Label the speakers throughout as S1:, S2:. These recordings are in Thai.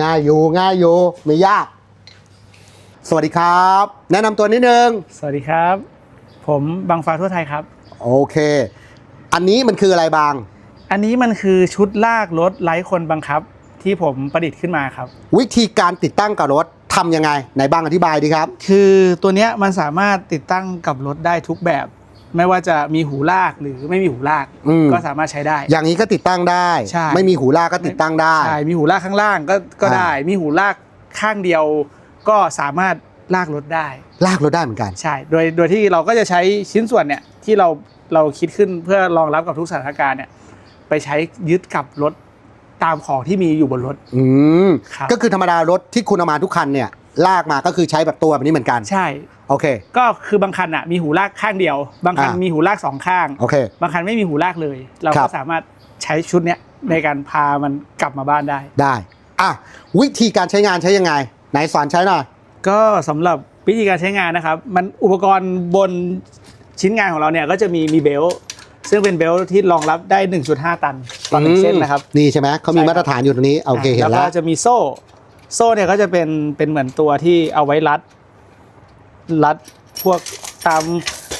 S1: ง่ายอยู่ง่ายอยู่ไม่ยาก สวัสดีครับ แนะนำตัวนิดนึง
S2: สวัสดีครับ ผมบางฟ้าทั่วไทยครับ
S1: โอเค อันนี้มันคืออะไรบาง
S2: อันนี้มันคือชุดลากรถไร้คนบังคับ ที่ผมประดิษฐ์ขึ้นมาครับ
S1: วิธีการติดตั้งกับรถทำยังไงไหนบางอธิบายดีครับ
S2: คือตัวเนี้ยมันสามารถติดตั้งกับรถได้ทุกแบบ ไม่ว่าจะมีหูลากหรือไม่มีหูลาก
S1: อืม
S2: ก็สามารถใช้ได้
S1: อย่างนี้ก็ติดตั้งได้
S2: ใช่
S1: ไม่มีหูลากก็ติดตั้งได้
S2: ใช่มีหูลากข้างล่างก็ก็
S1: อ่า
S2: ได้ มีหูลากข้างเดียว ก็สามารถลากรถได้
S1: ลากรถได้เหมือนกัน
S2: ใช่ โดย โดยที่เราก็จะใช้ชิ้นส่วนเนี่ยที่เรา เราคิดขึ้นเพื่อรองรับกับทุกสถานการณ์เนี่ยไปใช้ยึดกับรถตามของที่มีอยู่บนรถ
S1: อืม
S2: ครับ
S1: ก็คือธรรมดารถที่คุณเอามาทุกคันเนี่ย ลากมาก็คือใช้แบบตัวแบบนี้เหมือนกัน
S2: ใช่
S1: โอเค
S2: ก็คือบางคันอะมีหูลากข้างเดียว บางคัน
S1: อ่ามี
S2: มีหูลากสองข้าง
S1: โอเค
S2: บางคันไม่มีหูลากเลย เรา
S1: ครั
S2: ก็
S1: บ
S2: สามารถใช้ชุดเนี้ยในการพามันกลับมาบ้านได้
S1: ได้อะวิธีการใช้งานใช้ยังไง ไหนสอนใช้หน่อย
S2: ก็สำหรับวิธีการใช้งานนะครับ มันอุปกรณ์บนชิ้นงานของเราเนี่ยก็จะมีมีเบลต์ซึ่งเป็นเบลต์ที่รองรับได้ 1.5 ตันต่อหนึ่งเส้นนะครับ
S1: นี่ใช่ไหมเขามี
S2: ใช่ครับ
S1: มาตรฐานอยู่ตรงนี้ โอเค เห็น
S2: แล้ว
S1: แล้
S2: ก็
S1: ว
S2: จะมีโซ่ โซ่เนี่ยก็จะเป็นเป็นเหมือนตัวที่เอาไว้รัด รัดพวกตาม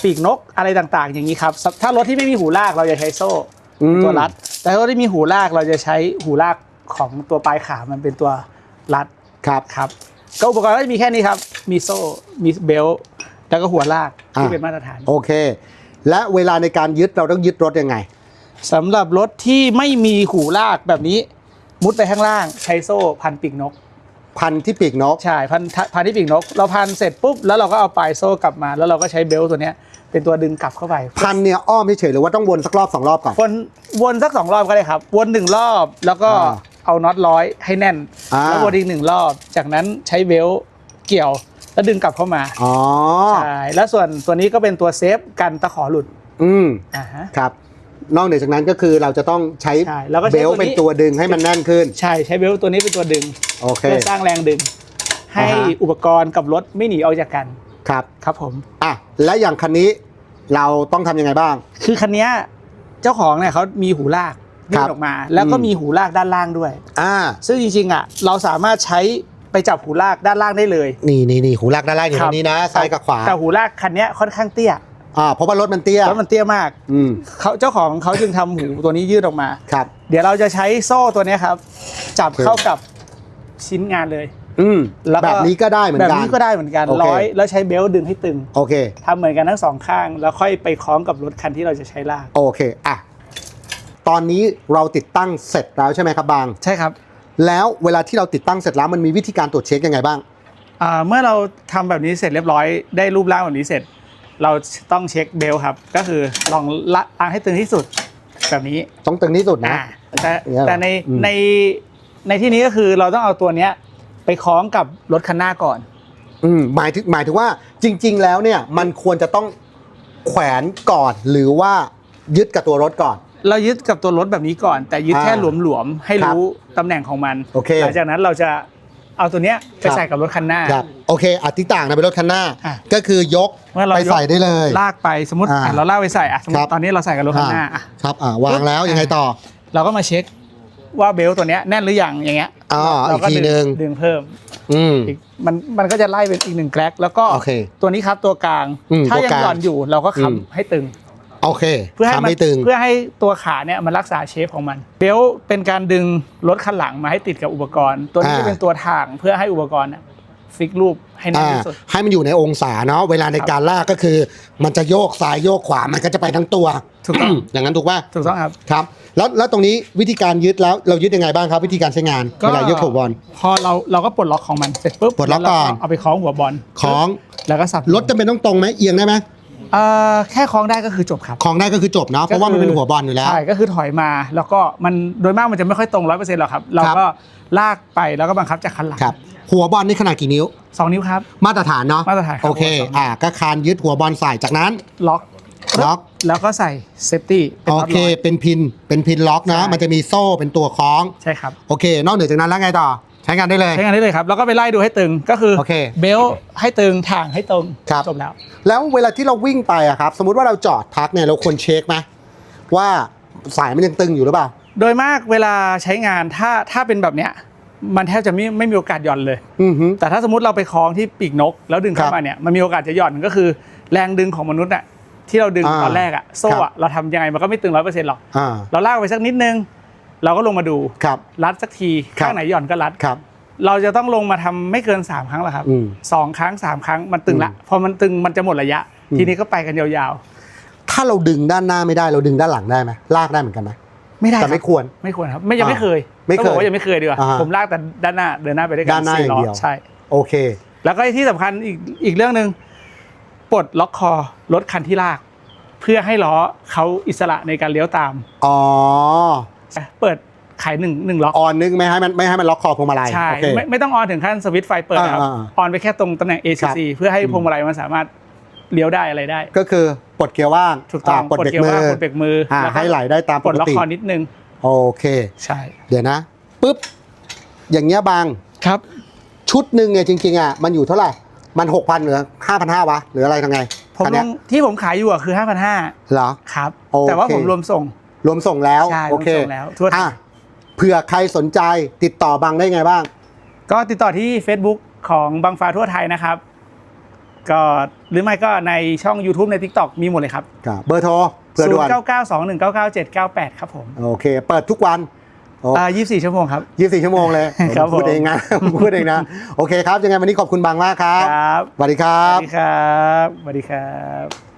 S2: ปีกนกอะไรต่างๆ อย่างนี้ครับ ถ้ารถที่ไม่มีหูลากเราจะใช้โซ่
S1: อืม
S2: ตัวรัด แต่รถที่มีหูลากเราจะใช้หูลากของตัวปลายขามันเป็นตัวรัด
S1: ครับ
S2: ครับ ก็อุปกรณ์ก็จะมีแค่นี้ครับ มีโซ่ มีเบลต์แล้วก็หัวลากที่
S1: อ่า
S2: เป็นมาตรฐาน
S1: โอเค และเวลาในการยึดเราต้องยึดรถยังไง
S2: สำหรับรถที่ไม่มีหูลากแบบนี้ มุดไปข้างล่างใช้โซ่พันปีกนก
S1: พันที่ปีกนก
S2: ใช่พันพันที่ปีกนก เราพันเสร็จปุ๊บแล้วเราก็เอาปลายโซ่กลับมา แล้วเราก็ใช้เบลต์ตัวเนี้ยเป็นตัวดึงกลับเข้าไป
S1: พันเนี่ยอ้อมเฉยๆหรือว่าต้องวนสักรอบสองรอบก่อน
S2: วนวนสักสองรอบก็ได้ครับ วนหนึ่งรอบแล้วก็
S1: อ่า
S2: เอาน็อตร้อยให้แน่น
S1: อ่า
S2: แล้ววนอีกหนึ่งรอบ จากนั้นใช้เบลต์เกี่ยวแล้วดึงกลับเข้ามา
S1: อ๋อ
S2: ใช่แล้วส่วนตัวนี้ก็เป็นตัวเซฟกันตะขอหลุด
S1: อืม
S2: อ่าฮะ
S1: ครับ นอกเหนือจากนั้นก็คือเราจะต้องใช้
S2: ใช่แล้วก็ใช้
S1: เบลต์
S2: ตัวนี้
S1: เป็นตัวดึงให้มันแน่นขึ้น
S2: ใช่ใช้เบลต์ตัวนี้เป็นตัวดึง
S1: โอเค
S2: เพื่อสร้างแรงดึง ให้
S1: อ่าฮะ
S2: อุปกรณ์กับรถไม่หนีออกจากกัน
S1: ครับ
S2: ครับผม
S1: อะ และอย่างคันนี้เราต้องทำยังไงบ้าง
S2: คือคันเนี้ยเจ้าของเนี่ยเขามีหูลาก
S1: ครั
S2: ยื่
S1: บ
S2: นออกมา แล้วก็
S1: อืม
S2: มีหูลากด้านล่างด้วย
S1: อ่า
S2: ซึ่งจริงๆอะเราสามารถใช้ไปจับหูลากด้านล่างได้เลย
S1: นี่นี่นี่หูลากด้านล่างอยู่
S2: ค
S1: ต
S2: รั
S1: ร
S2: บ
S1: งนี้นะซ้ายกับขวา
S2: แต่หูลากคันเนี้ยค่อนข้างเตี้ย
S1: อ่าเพราะว่ารถมันเตี้ย
S2: แล้วมันเตี้ยมาก
S1: อืม
S2: เขาเจ้าของเขาจึงทำหูตัวนี้ยืดออกมา
S1: ครับ
S2: เดี๋ยวเราจะใช้โซ่ตัวเนี้ยครับ จับ
S1: โอเค
S2: เข้ากับชิ้นงานเลย
S1: อืม
S2: แล้วก็
S1: แบบนี้ก็ได้เหมือน
S2: แบบ
S1: กัน
S2: นี้ก็ได้เหมือนกัน
S1: โอเค
S2: ร้อยแล้วใช้เบลต์ดึงให้ตึง
S1: โอเค
S2: ทำเหมือนกันทั้งสองข้าง แล้วค่อยไปคล้องกับรถคันที่เราจะใช้ลาก
S1: โอเค อะ ตอนนี้เราติดตั้งเสร็จแล้วใช่ไหมครับบาง
S2: ใช่ครับ
S1: แล้วเวลาที่เราติดตั้งเสร็จแล้วมันมีวิธีการตรวจเช็คยังไงบ้าง
S2: อ่าเมื่อเราทำแบบนี้เสร็จเรียบร้อยได้รูปร่างแบบนี้เสร็จ เราต้องเช็คเบลครับ ก็คือลองละล้างให้ตึงที่สุดแบบนี้
S1: ต้องตึงที่สุดนะ
S2: อ่าแต่
S1: อย่างเงี้ยเหรอ
S2: แต่ใน
S1: อืม
S2: ในในที่นี้ก็คือเราต้องเอาตัวเนี้ยไปคล้องกับรถคันหน้าก่อน
S1: อืมหมายถึงหมายถึงว่าจริง ๆ แล้วเนี่ยมันควรจะต้องแขวนก่อนหรือว่ายึดกับตัวรถก่อน
S2: เรายึดกับตัวรถแบบนี้ก่อน แต่ยึดแค่
S1: อ่า
S2: หลวมๆให้
S1: ครับ
S2: รู้ตำแหน่งของมัน
S1: โอเค
S2: หลังจากนั้นเราจะ เอาตัวเนี้ยไป
S1: ครับ
S2: ใส่กับรถคันหน้า
S1: ครับโอเคอธิต่างนะเป็นรถคันหน้า
S2: อะ
S1: ก็คือยก
S2: เมื่อเรา
S1: ไป
S2: ยก
S1: ใส่ได้เลย
S2: ลากไปสมมติ
S1: อ่า
S2: อะเราลากไปใส่อะสมม
S1: ครั
S2: ติ
S1: บ
S2: ตอนนี้เราใส่กับรถคันหน้าอะ
S1: ครับอ่าวางแล้วยังไงต่อ
S2: เราก็มาเช็คว่าเบลต์ตัวเนี้ยแน่นหรือยังอย่างเงี้ย
S1: อ๋อ
S2: เราก็
S1: อีกที
S2: ดึ
S1: หนึ่ง
S2: ดึงเพิ่ม
S1: อืม
S2: อีกมันมันก็จะไล่เป็นอีกหนึ่งแกลกแล้วก็
S1: โอเค
S2: ตัวนี้ครับตัวกลาง
S1: อืม
S2: ถ้า
S1: ตัว
S2: ยัง
S1: กลาง
S2: หย่อนอยู่เราก็
S1: อืม
S2: ค้ำให้ตึง
S1: โอเค
S2: เพื่อให้
S1: ทำ
S2: มัน
S1: ให้ตึง
S2: เพื่อให้ตัวขาเนี่ยมันรักษาเชฟของมันเบลต์เป็นการดึงรถคันหลังมาให้ติดกับอุปกรณ์ ตัวนี้
S1: อ่า
S2: จะเป็นตัวทางเพื่อให้อุปกรณ์น่ะฟิกรูปให้แน่น
S1: อ่า
S2: ที่สุด
S1: ให้มันอยู่ในองศาเนาะเวลาในการลากก็คือ มันจะโยกซ้ายโยกขวามันก็จะไปทั้งตัว
S2: ถูกต้อง
S1: อย่างนั้นถูกป่ะ
S2: ถูกต้องครับ
S1: ครับแล้วแล้วตรงนี้วิธีการยึดแล้วเรายึดยังไงบ้างครับ วิธีการใช้งานเวลายึดหัวบอล
S2: พอเราเราก็ปลดล็อกของมันเสร็จปุ๊บ
S1: ปลดล็อกก่อน
S2: เาเอาไปคล้องหัวบอล
S1: ของ
S2: แล้วก็สับ
S1: รถจำเป็นต้องตรงไหมเอียงได้ไหม
S2: เอ่อแค่คล้องได้ก็คือจบครับ
S1: ของได้ก็คือจบเนาะเพราะว่ามันเป็นหัวบอลอยู่แล้ว
S2: ใช่ก็คือถอยมาแล้วก็มันโดยมากมันจะไม่ค่อยตรงร้อยเปอร์เซ็นต์หรอกครับ เรา
S1: ครับ
S2: ก็ลากไปแล้วก็บังคับจากคันหลัง
S1: ครับหัวบอลนี่ขนาดกี่นิ้ว
S2: สองนิ้วครับ
S1: มาตรฐานเนาะ
S2: มาตรฐานครับ
S1: โอเค
S2: หัวบอล
S1: อ่าก็คานยึดหัวบอลใส่จากนั้น
S2: ล็อก
S1: ล็อก
S2: แล้วก็ใส่เซฟตี้เป็น
S1: โอ
S2: น็อต
S1: เค
S2: ร้อย
S1: เป็นพินเป็นพินล็อกนะ
S2: ใช่
S1: มันจะมีโซ่เป็นตัวคล้อง
S2: ใช่ครับ
S1: โอเค นอกเหนือจากนั้นแล้วไงต่อใช้งานได้เลย
S2: ใช้งานได้เลยครับ แล้วก็ไปไล่ดูให้ตึงก็คือ
S1: โอเค
S2: เบลต์ให้ตึงถ่างให้ตรง
S1: ครับ
S2: จบแล้ว
S1: แล้วเวลาที่เราวิ่งไปอะครับ สมมุติว่าเราจอดพักเนี่ยเราควรเช็คไหมว่าสายมันยังตึงอยู่หรือเปล่า
S2: โดยมากเวลาใช้งานถ้าถ้าเป็นแบบเนี้ยมันแทบจะไม่ไม่มีโอกาสหย่อนเลย
S1: อือฮึ
S2: แต่ถ้าสมมติเราไปคล้องที่ปีกนก แล้วดึง
S1: ครั
S2: เข้า
S1: บ
S2: มาเนี่ยมันมีโอกาสจะหย่อนก็คือ แรงดึงของมนุษย์อะที่เราดึง
S1: อ่า
S2: ตอนแรกอะโซ่
S1: ครั
S2: อะ
S1: บ
S2: เราทำยังไงมันก็ไม่ตึงร้อยเปอร์เซ็นต์หรอก
S1: อ่า
S2: เราลากไปสักนิดนึง เราก็ลงมาดู
S1: ครับ
S2: รัดสักที
S1: ครับ
S2: ข้างไหนหย่อนก็รัด
S1: ครับ
S2: เราจะต้องลงมาทำไม่เกิน 3 ครั้งหรอกครับ
S1: อืม
S2: สองครั้งสามครั้งมันตึงละ
S1: อืม
S2: พอมันตึงมันจะหมดระยะ
S1: อืม
S2: ทีนี้ก็ไปกันยาว
S1: ถ้าเราดึงด้านหน้าไม่ได้เราดึงด้านหลังได้ไหมลากได้เหมือนกันไหม
S2: ๆไม่ได้
S1: แต่
S2: ครั
S1: ไม่
S2: บ
S1: ควร
S2: ไม่ควรครับไม่ยังไม่เคย
S1: ไม่เคย
S2: ต้องบอกว่ายังไม่เคยดีกว่า
S1: อ่า
S2: ผมลากแต่ด้านหน้าเดินหน้าไปด้วยกั
S1: ด้านหน้า
S2: สี่ล้
S1: อย่างเดียว
S2: ใช่
S1: โอเค
S2: แล้วก็ที่สำคัญอีกอีกเรื่องหนึ่งปลดล็อกคอรถคันที่ลาก เพื่อให้ล้อเขาอิสระในการเลี้ยวตาม
S1: อ๋อ
S2: เปิดขายหนึ่งหนึ่งล็อก
S1: ออนนึงไม่ให้มันไม่ให้มันล็อกคอพวงมาลัย
S2: ใช่
S1: โอเค
S2: ไม่ไม่ต้องออนถึงขั้นสวิตช์ไฟเปิดนะครับ
S1: อ่าอ่า
S2: ออนไปแค่ตรงตำแหน่ง ACC เพื่อให้พวงมาลัยมันสามารถเลี้ยวได้อะไรได้
S1: ก็คือปลดเกียร์ว่าง
S2: ถูกต้องา
S1: ปลดเบรก
S2: เกียร์
S1: มื
S2: ว่าง
S1: อ
S2: ปลดเบรกมือ
S1: อ่า
S2: แล้วก็
S1: ให้ไหลได้ตาม
S2: ป
S1: ป
S2: ลด
S1: ก
S2: ล็อก
S1: ติ
S2: คอนิดนึง
S1: โอเค
S2: ใช่
S1: เดี๋ยวนะปุ๊บอย่างเงี้ยบาง
S2: ครับ
S1: ชุดหนึ่งเนี่ยจริงๆอะมันอยู่เท่าไหร่มันหกพันหรือห้าพันห้าวะหรืออะไรทางไง
S2: ผม
S1: อัน
S2: ล
S1: เนี้ย
S2: งที่ผมขายอยู่อะคือ5,500
S1: เหรอ
S2: ครับ
S1: โอเค
S2: แต่ว่าผมรวมส่ง
S1: รวมส่งแล้ว
S2: ใช่
S1: โอเค
S2: รวมส่งแล้วทั่วไทย
S1: อะเผื่อใครสนใจติดต่อบางได้ไงบ้าง
S2: ก็ติดต่อที่ Facebook ของบางฟ้าทั่วไทยนะครับ ก็หรือไม่ก็ในช่อง YouTube ใน TikTok มีหมดเลยครับ
S1: ครับเบอร์โทรเผื่อด่วน
S2: 0992199798 ครับผม
S1: โอเค เปิดทุกวันโอ้
S2: อ่า24 ชั่วโมงครับ
S1: ยี่สิบสี่ชั่วโมงเลย
S2: ครับ
S1: พูด
S2: ผม
S1: เองนะพูดเองนะ โอเคครับ ยังไงวันนี้ขอบคุณบางมากครับ
S2: ครับ
S1: สวัสดีครั
S2: สวั
S1: บ
S2: สดีครับสวัสดีครับ